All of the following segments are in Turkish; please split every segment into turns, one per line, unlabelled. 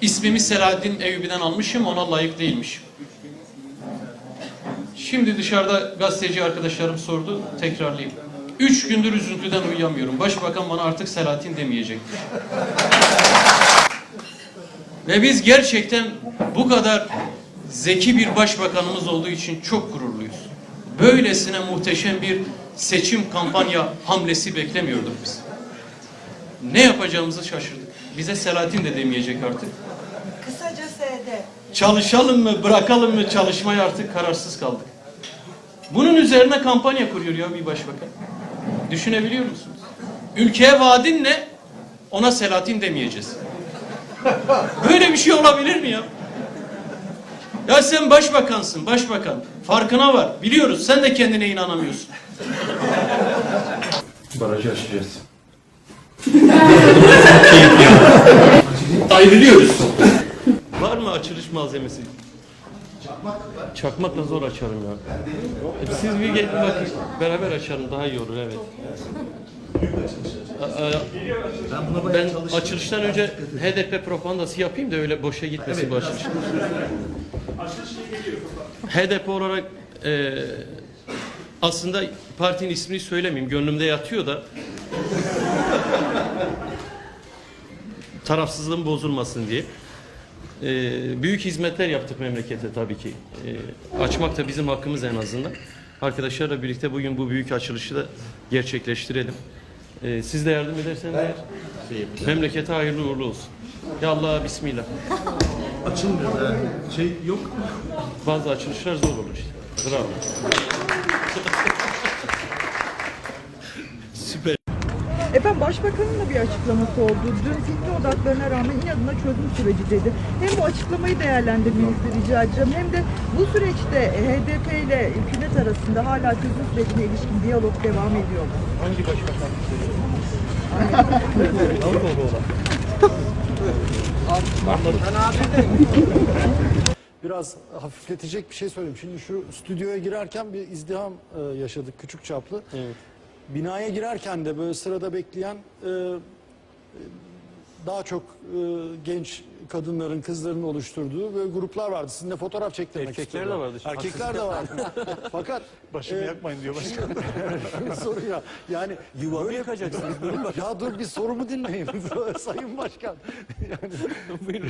ismimi Selahattin Eyyubi'den almışım, ona layık değilmişim. Şimdi dışarıda gazeteci arkadaşlarım sordu, tekrarlayayım. Üç gündür üzüntüden uyuyamıyorum. Başbakan bana artık Selahattin demeyecektir. Ve biz gerçekten bu kadar zeki bir başbakanımız olduğu için çok gururluyuz. Böylesine muhteşem bir seçim kampanya hamlesi beklemiyorduk biz. Ne yapacağımızı şaşırdık. Bize Selahattin de demeyecek artık. Çalışalım mı, bırakalım mı çalışmayı artık kararsız kaldık. Bunun üzerine kampanya kuruyor ya bir başbakan. Düşünebiliyor musunuz? Ülkeye vaadin ne? Ona Selahattin demeyeceğiz. Böyle bir şey olabilir mi ya? Ya sen başbakansın, başbakan. Farkına var. Biliyoruz. Sen de kendine inanamıyorsun.
Barajı açacağız.
Ayrılıyoruz. Mı açılış malzemesi? Çakmakla zor açarım ya. Siz bir gelin bakın. Beraber açalım daha iyi olur evet. Aa, Ben açılıştan önce HDP propagandası yapayım da öyle boşa gitmesin bu açılış. HDP olarak e, aslında partinin ismini söylemeyeyim. Gönlümde yatıyor da tarafsızlığın bozulmasın diye. Ee, büyük hizmetler yaptık memlekete tabii ki. Ee, açmak da bizim hakkımız en azından. Arkadaşlarla birlikte bugün bu büyük açılışı da gerçekleştirelim. Ee, siz de yardım ederseniz eğer memlekete hayırlı uğurlu olsun. Ya Allah bismillah.
Açılmıyor yani. Şey yok.
Bazı açılışlar zor olur işte. Bravo.
Efendim Başbakanın da bir açıklaması oldu. Dün fitne odaklarına rağmen inadına çözüm süreci dedi. Hem bu açıklamayı değerlendirmenizi rica edeceğim hem de bu süreçte HDP ile hükümet arasında hala çözüm sürecine ilişkin diyalog devam ediyor mu?
Hangi başbakan?
Biraz hafifletecek bir şey söyleyeyim. Şimdi şu stüdyoya girerken bir izdiham e, yaşadık küçük çaplı.
Evet.
Binaya girerken de böyle sırada bekleyen e, e, daha çok e, genç kadınların, kızların oluşturduğu böyle gruplar vardı. Sizinle fotoğraf çektirmek
Erkekler
istiyorlar.
de vardı.
Erkekler de vardı. Fakat
Başımı
e,
yakmayın diyor başkan.
şunu soruyor. Yani
Yuvamı
böyle-
yakacaksınız.
ya dur bir sorumu dinleyin Sayın Başkan. Yani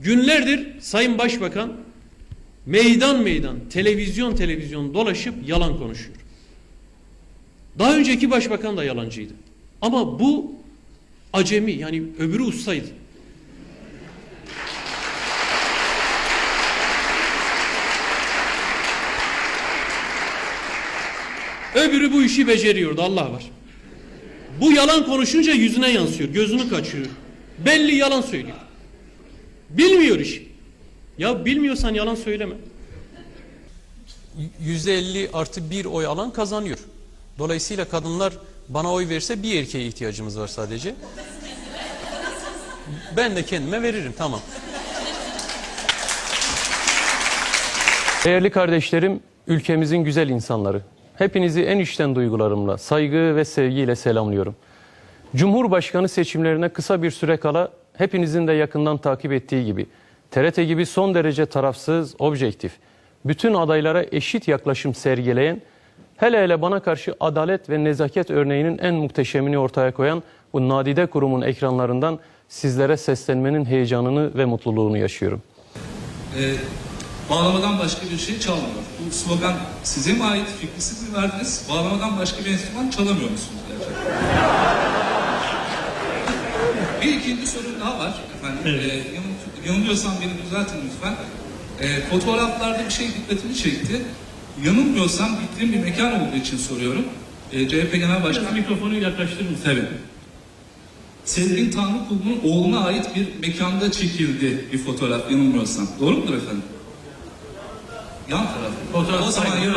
Günlerdir Sayın Başbakan meydan meydan, televizyon televizyon dolaşıp yalan konuşuyor. Daha önceki başbakan da yalancıydı. Ama bu acemi yani öbürü ustaydı. Öbürü bu işi beceriyordu Allah var. Bu yalan konuşunca yüzüne yansıyor, gözünü kaçırıyor. Belli yalan söylüyor. Bilmiyor işi. Ya bilmiyorsan yalan söyleme. Yüzde elli artı bir oy alan kazanıyor. Dolayısıyla kadınlar bana oy verse bir erkeğe ihtiyacımız var sadece. Ben de kendime veririm tamam. Değerli kardeşlerim, ülkemizin güzel insanları. Hepinizi en içten duygularımla, saygı ve sevgiyle selamlıyorum. Cumhurbaşkanı seçimlerine kısa bir süre kala hepinizin de yakından takip ettiği gibi TRT gibi son derece tarafsız, objektif, bütün adaylara eşit yaklaşım sergileyen, hele hele bana karşı adalet ve nezaket örneğinin en muhteşemini ortaya koyan bu nadide kurumun ekranlarından sizlere seslenmenin heyecanını ve mutluluğunu yaşıyorum.
e, bağlamadan başka bir şey çalmıyor. Bu slogan size mi ait fikri siz mi verdiniz? Bağlamadan başka bir enstrüman çalamıyor musunuz gerçekten? bir ikinci sorun daha var. Efendim, e, yanıl- yanılıyorsam beni düzeltin lütfen. E, fotoğraflarda bir şey dikkatimi çekti. Yanılmıyorsam gittiğim bir mekan olduğu için soruyorum. E, CHP Genel Başkanı
mikrofonu yaklaştırır mısın?
Tabii. Sezgin Tanrıkulu'nun oğluna ait bir mekanda çekildi bir fotoğraf yanılmıyorsam. Doğru mudur efendim? Yan taraf.
Fotoğraf
o zaman
çekilmiş,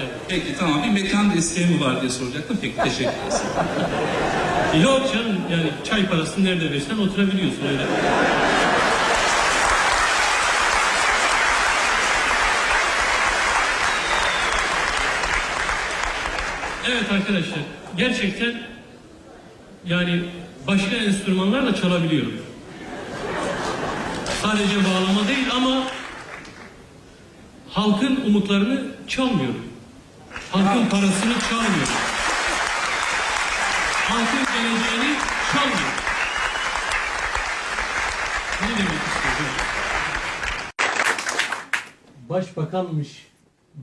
evet.
Peki tamam bir mekanda isteği mi var diye soracaktım. Peki teşekkür ederiz.
Yok canım yani çay parasını nerede versen oturabiliyorsun öyle. Arkadaşlar gerçekten yani
başka enstrümanlar da çalabiliyorum. Sadece bağlama değil ama halkın umutlarını çalmıyorum. Halkın parasını çalmıyorum. Halkın geleceğini çalmıyorum. Ne demek istiyorum? Başbakanmış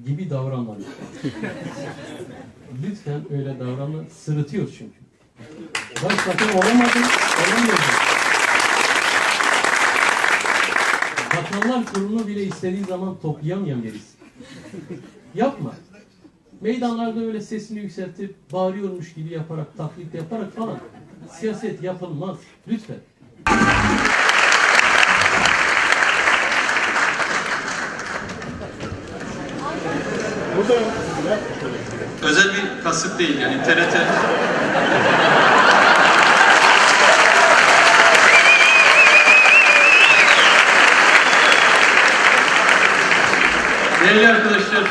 gibi davranmayın. Lütfen öyle davranma. Sırıtıyor çünkü. Başbakan olamadın, olamayacak. Bakanlar kurulunu bile istediği zaman toplayamayan birisi. Yapma. Meydanlarda öyle sesini yükseltip bağırıyormuş gibi yaparak, taklit yaparak falan siyaset yapılmaz. Lütfen.
Özel bir kasıt değil yani TRT. Değerli arkadaşlar,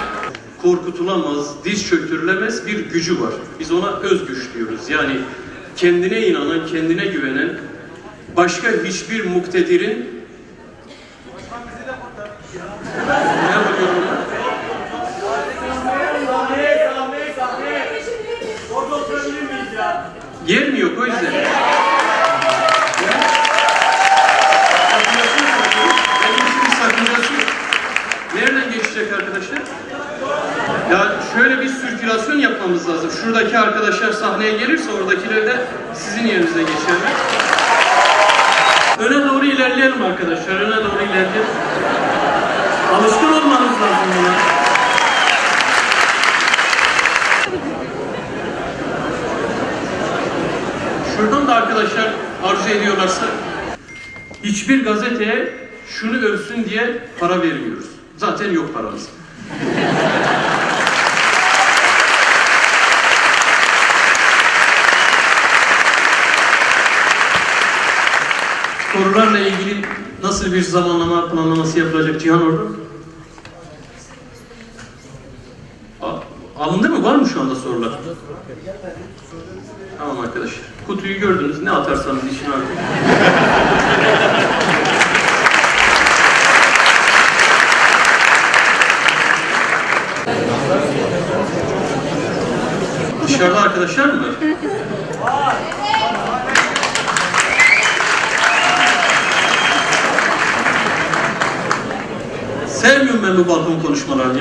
korkutulamaz, diz çöktürülemez bir gücü var. Biz ona özgüç diyoruz. Yani kendine inanan, kendine güvenen, başka hiçbir muktedirin ne oluyor ona? Yer mi yok o yüzden? Bir sakıncası yok. Nereden geçecek arkadaşlar? Ya şöyle bir sirkülasyon yapmamız lazım. Şuradaki arkadaşlar sahneye gelirse oradakiler de sizin yerinize geçerler. Öne doğru ilerleyelim arkadaşlar. Öne doğru ilerleyelim. Alışkın olmanız lazım buna. Şuradan da arkadaşlar arzu ediyorlarsa hiçbir gazeteye şunu övsün diye para vermiyoruz. Zaten yok paramız. Sorularla ilgili nasıl bir zamanlama planlaması yapılacak Cihan orada? Alındı mı? Var mı şu anda sorular? Tamam arkadaşlar. Kutuyu gördünüz. Ne atarsanız işin var. Dışarıda arkadaşlar mı var? Sevmiyorum ben bu balkon konuşmalarını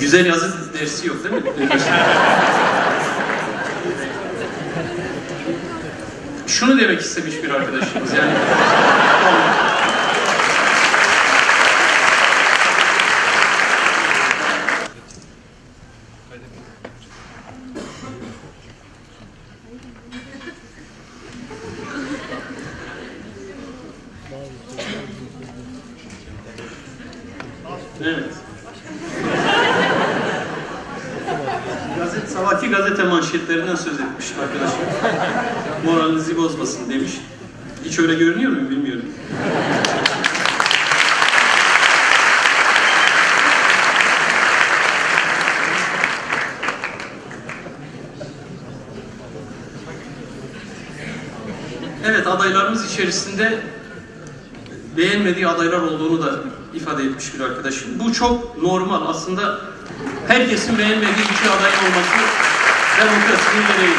Güzel yazı dersi yok değil mi? Şunu demek istemiş bir arkadaşımız yani. Evet. Gazete, sabahki gazete manşetlerinden söz etmiş arkadaşım. Moralinizi bozmasın demiş. Hiç öyle görünüyor mu bilmiyorum. Evet adaylarımız içerisinde beğenmediği adaylar olduğunu da ifade etmiş bir arkadaşım. Bu çok normal. Aslında herkesin beğenmediği iki aday olması demokrasinin gereği.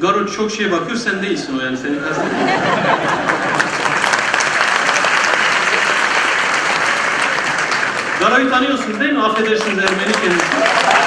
Garo çok şeye bakıyor, sen değilsin o yani, seni kastetmiyorum. Garo'yu tanıyorsunuz değil mi? Affedersiniz Ermeni kendisi.